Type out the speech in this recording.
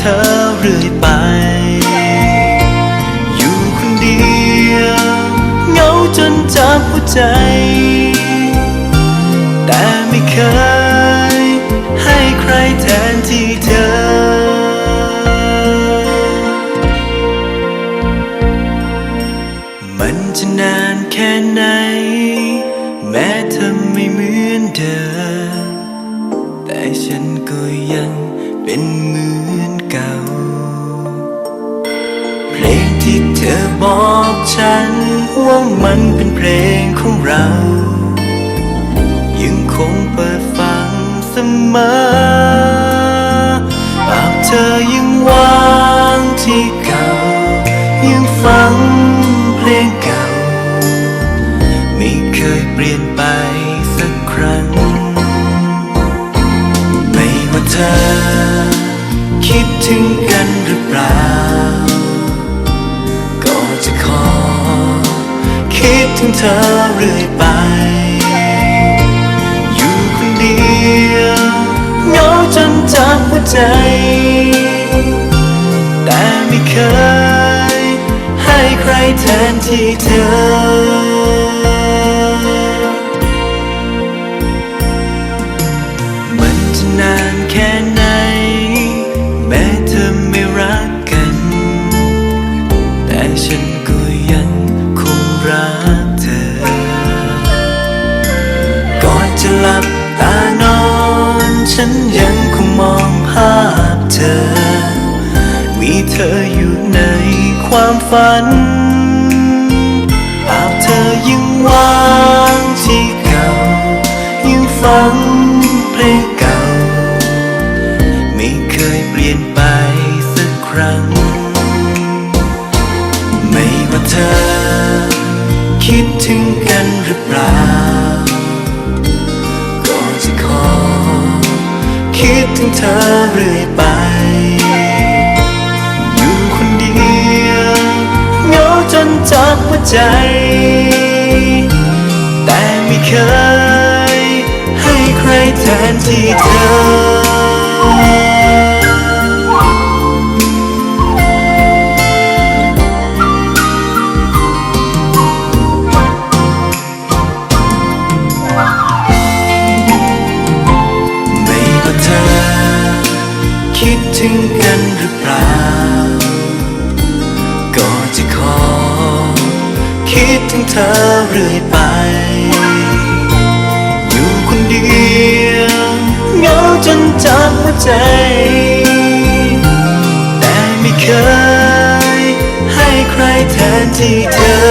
ธอเรื่อยไป อยู่คนเดียวเหงาจนจับหัวใจ แต่ไม่เคย ให้ใครแทนที่เธอ มันจะนานแค่ไหน แม้เธอไม่เหมือนเดิมแต่ฉันก็ยังเป็นเหมือน เก่า เพลงที่เธอบอกฉัน ว่ามันเป็นเพลงของเรา ยังคงเปิดฟังเสมอภาพเธอยังวางที่เก่า ยังฟังเพลงเก่า ไม่เคยเปลี่ยนไป เธอเรื่อยไป อยู่คนเดียวเหงาจนจับหัวใจ แต่ไม่เคย ให้ใครแทนที่เธอ ความฝันภาพเธอยังวางที่เก่า ยังฟังเพลงเก่า ไม่เคยเปลี่ยนไปสักครั้ง ไม่ว่าเธอ คิดถึงกันหรือเปล่า ก็จะขอ คิดถึงเธอเรื่อยไป ใจ แต่ไม่เคย ให้ใครแทนที่เธอไม่ว่าเธอคิดถึงกัน ใจ แต่ไม่เคยให้ใครแทนที่เธอ